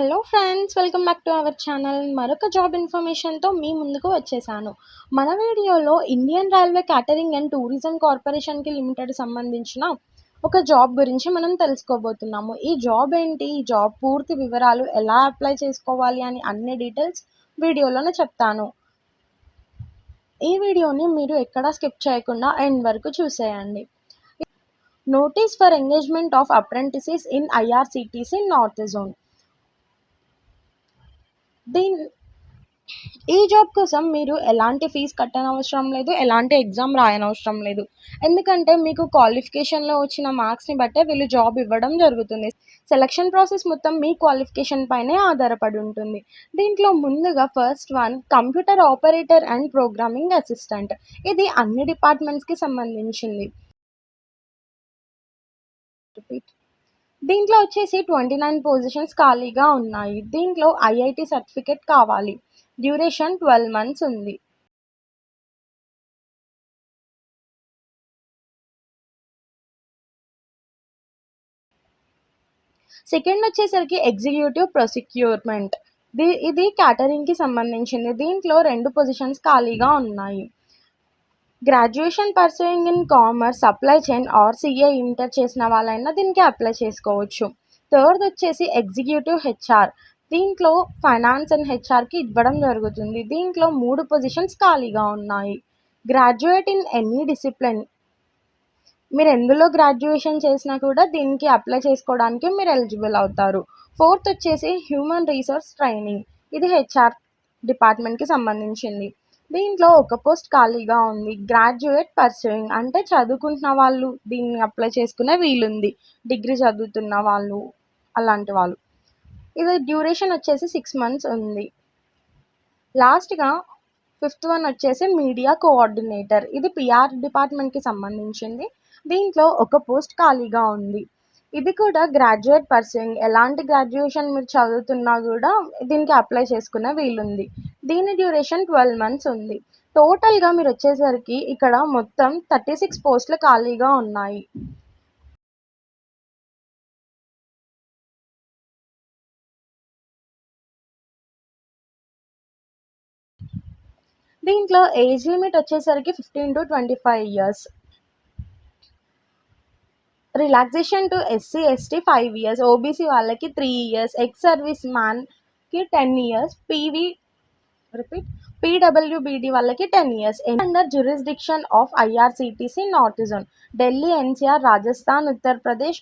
Hello friends welcome back to our channel మరొక job ఇన్ఫర్మేషన్తో మీ ముందుకు వచ్చేసాను. మన వీడియోలో Indian railway catering and tourism కార్పొరేషన్కి లిమిటెడ్ సంబంధించిన ఒక జాబ్ గురించి మనం తెలుసుకోబోతున్నాము. ఈ జాబ్ ఏంటి? ఈ జాబ్ పూర్తి వివరాలు ఎలా అప్లై చేసుకోవాలి అని అన్ని డీటెయిల్స్ వీడియోలోనే చెప్తాను. ఈ వీడియోని మీరు ఎక్కడా స్కిప్ చేయకుండా ఎండ్ వరకు చూసేయండి. Notice for engagement of apprentices in IRCTC north zone దీని ఈ జాబ్ కోసం మీరు ఎలాంటి ఫీజు కట్టనవసరం లేదు ఎలాంటి ఎగ్జామ్ రాయనవసరం లేదు. ఎందుకంటే మీకు క్వాలిఫికేషన్లో వచ్చిన మార్క్స్ని బట్టే వీళ్ళు జాబ్ ఇవ్వడం జరుగుతుంది. సెలక్షన్ ప్రాసెస్ మొత్తం మీ క్వాలిఫికేషన్ పైనే ఆధారపడి ఉంటుంది. దీంట్లో ముందుగా first one computer operator and programming assistant. ఇది అన్ని డిపార్ట్మెంట్స్కి సంబంధించింది. దీంట్లో వచ్చేసి ట్వంటీ నైన్ పొజిషన్స్ ఖాళీగా ఉన్నాయి. దీంట్లో ఐఐటి సర్టిఫికేట్ కావాలి. డ్యూరేషన్ ట్వెల్వ్ మంత్స్ ఉంది. సెకండ్ వచ్చేసరికి ఎగ్జిక్యూటివ్ ప్రొసిక్యూర్మెంట్ ఇది క్యాటరింగ్కి సంబంధించింది. దీంట్లో రెండు పొజిషన్స్ ఖాళీగా ఉన్నాయి. Graduation pursuing in commerce supply chain or CA inter చేసిన వాళ్ళైనా దీనికి అప్లై చేసుకోవచ్చు. థర్డ్ వచ్చేసి ఎగ్జిక్యూటివ్ హెచ్ఆర్ దీంట్లో ఫైనాన్స్ అండ్ హెచ్ఆర్కి ఇవ్వడం జరుగుతుంది. దీంట్లో మూడు పొజిషన్స్ ఖాళీగా ఉన్నాయి. గ్రాడ్యుయేట్ ఇన్ ఎనీ డిసిప్లిన్ మీరు ఎందులో గ్రాడ్యుయేషన్ చేసినా కూడా దీనికి అప్లై చేసుకోవడానికి మీరు ఎలిజిబుల్ అవుతారు. ఫోర్త్ వచ్చేసి హ్యూమన్ రీసోర్స్ ట్రైనింగ్ ఇది హెచ్ఆర్ డిపార్ట్మెంట్కి సంబంధించింది. దీంట్లో ఒక పోస్ట్ ఖాళీగా ఉంది. గ్రాడ్యుయేట్ పర్సూయింగ్ అంటే చదువుకుంటున్న వాళ్ళు దీన్ని అప్లై చేసుకునే వీలుంది. డిగ్రీ చదువుతున్న వాళ్ళు అలాంటి వాళ్ళు. ఇది డ్యూరేషన్ వచ్చేసి సిక్స్ మంత్స్ ఉంది. లాస్ట్గా ఫిఫ్త్ వన్ వచ్చేసి మీడియా కోఆర్డినేటర్. ఇది పిఆర్ డిపార్ట్మెంట్కి సంబంధించింది. దీంట్లో ఒక పోస్ట్ ఖాళీగా ఉంది. ఇది కూడా గ్రాడ్యుయేట్ పర్సన్. ఎలాంటి గ్రాడ్యుయేషన్ మీరు చదువుతున్నా కూడా దీనికి అప్లై చేసుకునే వీలుంది. దీని డ్యూరేషన్ ట్వెల్వ్ మంత్స్ ఉంది. టోటల్గా మీరు వచ్చేసరికి ఇక్కడ మొత్తం థర్టీ సిక్స్ పోస్టులు ఖాళీగా ఉన్నాయి. దీంట్లో ఏజ్ లిమిట్ వచ్చేసరికి fifteen to twenty five years relaxation to SC ST five years OBC వాళ్ళకి three years ex service మ్యాన్కి ten years PV repeat PWBD వాళ్ళకి ten years under jurisdiction of IRCTC north zone Delhi NCR Rajasthan Uttar Pradesh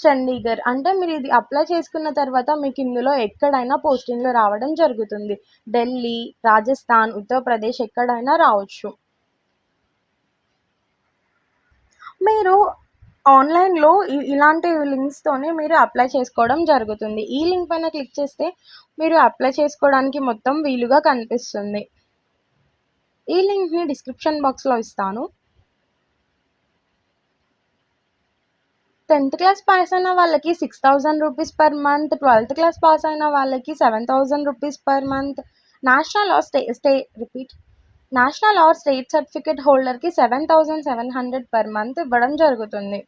Chandigarh అంటే మీరు ఇది apply చేసుకున్న తర్వాత మీకు ఇందులో ఎక్కడైనా పోస్టింగ్లు రావడం జరుగుతుంది. ఢిల్లీ రాజస్థాన్ ఉత్తరప్రదేశ్ ఎక్కడైనా రావచ్చు. మీరు ఆన్లైన్లో ఇలాంటి లింక్స్తోనే మీరు అప్లై చేసుకోవడం జరుగుతుంది. ఈ లింక్ పైన క్లిక్ చేస్తే మీరు అప్లై చేసుకోవడానికి మొత్తం వీలుగా కనిపిస్తుంది. ఈ లింక్ని డిస్క్రిప్షన్ బాక్స్లో ఇస్తాను. టెన్త్ క్లాస్ పాస్ అయిన వాళ్ళకి six thousand rupees per month twelfth class pass అయిన వాళ్ళకి seven thousand rupees per month. National or stay stay repeat. National or state certificate హోల్డర్కి seven thousand seven hundred per month ఇవ్వడం జరుగుతుంది.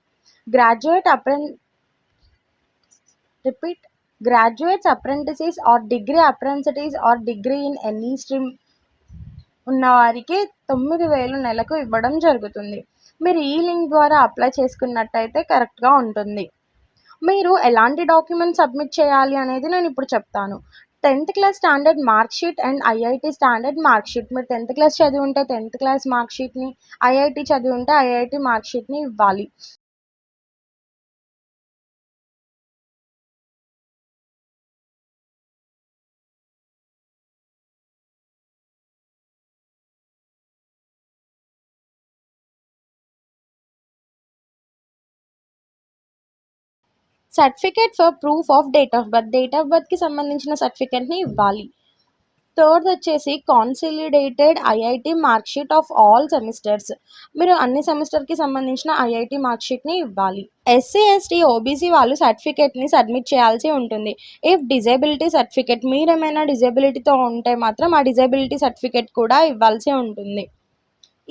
Graduate apprentice repeat graduates apprentices or degree apprentice or degree in any stream ఉన్నవారికి తొమ్మిది వేలు నెలకు ఇవ్వడం జరుగుతుంది. మీరు ఈ లింక్ ద్వారా అప్లై చేసుకున్నట్టయితే కరెక్ట్గా ఉంటుంది. మీరు ఎలాంటి డాక్యుమెంట్స్ సబ్మిట్ చేయాలి అనేది నేను ఇప్పుడు చెప్తాను. Tenth class standard marksheet and IIT standard marksheet మీరు టెన్త్ క్లాస్ చదివి ఉంటే టెన్త్ క్లాస్ మార్క్షీట్ని ఐఐటి చదివి ఉంటే ఐఐటి మార్క్షీట్ని ఇవ్వాలి. Certificate for proof of date of birth. Date of బర్త్కి సంబంధించిన సర్టిఫికేట్ని ఇవ్వాలి. థర్డ్ వచ్చేసి consolidated IIT marksheet of all semesters మీరు అన్ని సెమిస్టర్కి సంబంధించిన ఐఐటి మార్క్షీట్ని ఇవ్వాలి. ఎస్సీ ఎస్టీ ఓబీసీ వాళ్ళు సర్టిఫికేట్ని సబ్మిట్ చేయాల్సి ఉంటుంది. ఇఫ్ డిజేబిలిటీ సర్టిఫికేట్ మీరేమైనా డిజేబిలిటీతో ఉంటే మాత్రం ఆ డిజేబిలిటీ సర్టిఫికేట్ కూడా ఇవ్వాల్సి ఉంటుంది.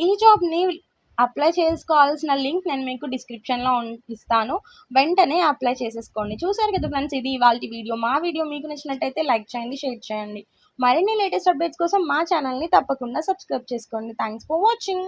ఈ జాబ్ని అప్లై చేసుకోవాల్సిన లింక్ నేను మీకు డిస్క్రిప్షన్లో ఇస్తాను. వెంటనే అప్లై చేసేసుకోండి. చూసారు కదా ఫ్రెండ్స్ ఇది ఇవాళ వీడియో. మా వీడియో మీకు నచ్చినట్టయితే లైక్ చేయండి షేర్ చేయండి. మరిన్ని లేటెస్ట్ అప్డేట్స్ కోసం మా ఛానల్ని తప్పకుండా సబ్స్క్రైబ్ చేసుకోండి. Thanks for watching.